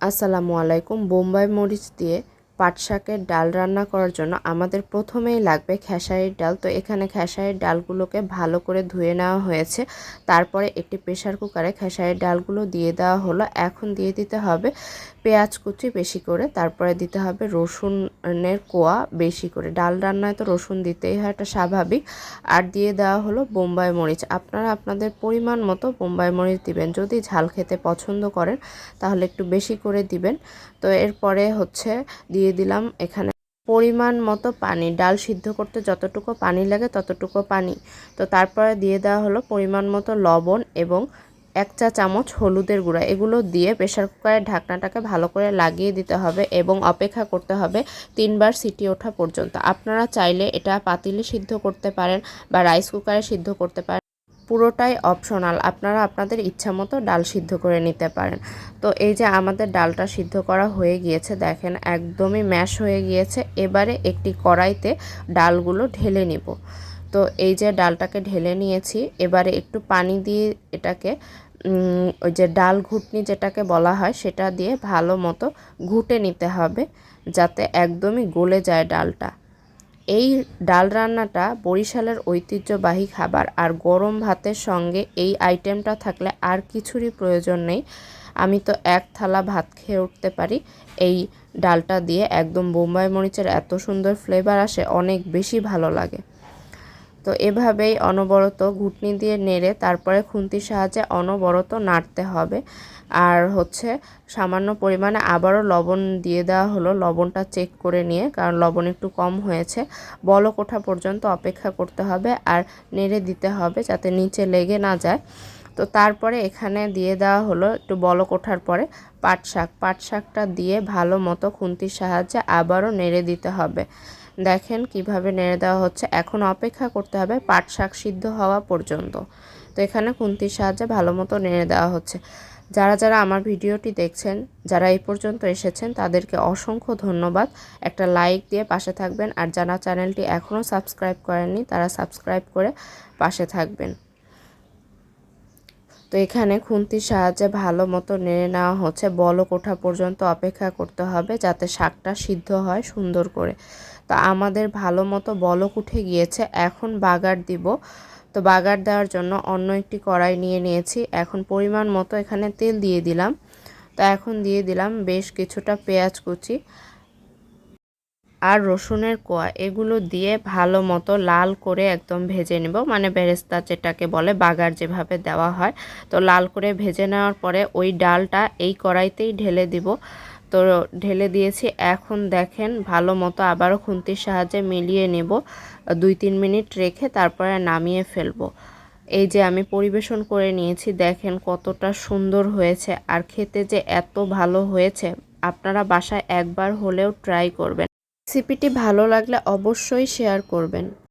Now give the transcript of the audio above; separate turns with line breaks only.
আসসালামু আলাইকুম। বোম্বাই মরিচ দিয়ে পাট শাকের ডাল রান্না করার জন্য আমাদের প্রথমেই লাগবে খেসারির ডাল। তো এখানে খেসারির ডালগুলোকে ভালো করে ধুয়ে নেওয়া হয়েছে। তারপরে একটি প্রেশার কুকারে খেসারির ডালগুলো দিয়ে দেওয়া হলো। এখন দিয়ে দিতে হবে পেঁয়াজ কুচি বেশি করে। তারপরে দিতে হবে রসুনের কোয়া বেশি করে। ডাল রান্নায় তো রসুন দিতেই হয়, এটা স্বাভাবিক। আর দিয়ে দেওয়া হলো বোম্বাই মরিচ। আপনারা আপনাদের পরিমাণ মতো বোম্বাই মরিচ দিবেন। যদি ঝাল খেতে পছন্দ করেন, তাহলে একটু বেশি করে দিবেন। তো এরপরে হচ্ছে দিয়ে দিলাম। এখানে পরিমাণ মতো পানি, ডাল সিদ্ধ করতে যতটুকু পানি লাগে ততটুকু পানি। তো তারপরে দিয়ে দেওয়া হলো পরিমাণ মতো লবণ এবং এক চা চামচ হলুদের গুঁড়া। এগুলো দিয়ে প্রেশার কুকারের ঢাকনাটাকে ভালো করে লাগিয়ে দিতে হবে এবং অপেক্ষা করতে হবে তিনবার সিটি ওঠা পর্যন্ত। আপনারা চাইলে এটা পাতিলে সিদ্ধ করতে পারেন বা রাইস কুকারে সিদ্ধ করতে পারেন। পুরোটাই অপশনাল আপনারা আপনাদের ইচ্ছা মতো ডাল সিদ্ধ করে নিতে পারেন। তো এই যে আমাদের ডালটা সিদ্ধ করা হয়ে গিয়েছে, দেখেন একদমই ম্যাশ হয়ে গিয়েছে। এবারে একটি কড়াইতে ডালগুলো ঢেলে নিব। তো এই যে ডালটাকে ঢেলে নিয়েছি, এবারে একটু পানি দিয়ে এটাকে ওই যে ডাল ঘুটনি যেটাকে বলা হয়, সেটা দিয়ে ভালো মতো ঘুটে নিতে হবে, যাতে একদমই গলে যায় ডালটা। এই ডাল রান্নাটা বরিশালের ঐতিহ্যবাহী খাবার আর গরম ভাতের সঙ্গে এই আইটেমটা থাকলে আর কিছুরই প্রয়োজন নেই। আমি তো এক থালা ভাত খেয়ে উঠতে পারি। এই ডালটা দিয়ে একদম বোম্বাই মরিচের এত সুন্দর ফ্লেভার আসে, অনেক বেশি ভালো লাগে। তো এভাবেই অনবরত ঘুটনি দিয়ে নেড়ে তারপরে খুন্তির সাহায্যে অনবরত নাড়তে হবে। আর হচ্ছে সামান্য পরিমাণে আবারও লবণ দিয়ে দেওয়া হলো। লবণটা চেক করে নিয়ে, কারণ লবণ একটু কম হয়েছে। বলক ওঠা পর্যন্ত অপেক্ষা করতে হবে আর নেড়ে দিতে হবে যাতে নিচে লেগে না যায়। তো তারপরে এখানে দিয়ে দেওয়া হলো একটু বলক ওঠার পরে পাট শাক পাট শাকটা দিয়ে ভালো মতো খুন্তির সাহায্যে আবারও নেড়ে দিতে হবে। দেখেন কীভাবে নেড়ে দেওয়া হচ্ছে। এখন অপেক্ষা করতে হবে পাট শাক সিদ্ধ হওয়া পর্যন্ত। তো এখানে খুন্তির সাহায্যে ভালো মতো নেড়ে দেওয়া হচ্ছে। যারা যারা আমার ভিডিওটি দেখছেন, যারা এই পর্যন্ত এসেছেন, তাদেরকে অসংখ্য ধন্যবাদ। একটা লাইক দিয়ে পাশে থাকবেন। আর যারা চ্যানেলটি এখনও সাবস্ক্রাইব করেননি, তারা সাবস্ক্রাইব করে পাশে থাকবেন। তো এখানে খুন্তির সাহায্যে ভালো মতো নেড়ে নেওয়া হচ্ছে। বলক ওঠা পর্যন্ত অপেক্ষা করতে হবে যাতে শাকটা সিদ্ধ হয় সুন্দর করে। তো আমাদের ভালো মতো বলক উঠে গিয়েছে। এখন বাগার দিব। তো বাগার দেওয়ার জন্য অন্য একটি কড়াই নিয়ে নিয়েছি। এখন পরিমাণ মতো এখানে তেল দিয়ে দিলাম। তো এখন দিয়ে দিলাম বেশ কিছুটা পেঁয়াজ কুচি। আর রসুনের কোয়া, এগুলো দিয়ে ভালো মতো লাল করে একদম ভেজে নেব। মানে বেরেস্তা যেটাকে বলে, বাগার যেভাবে দেওয়া হয়। তো লাল করে ভেজে নেওয়ার পরে ওই ডালটা এই কড়াইতেই ঢেলে দিব। তো ঢেলে দিয়েছি। এখন দেখেন, ভালো মতো আবারও খুন্তির সাহায্যে মিলিয়ে নেব। দুই তিন মিনিট রেখে তারপরে নামিয়ে ফেলব। এই যে আমি পরিবেশন করে নিয়েছি, দেখেন কতটা সুন্দর হয়েছে। আর খেতে যে এত ভালো হয়েছে, আপনারা বাসায় একবার হলেও ট্রাই করবেন। রেসিপিটি ভালো লাগলে অবশ্যই শেয়ার করবেন।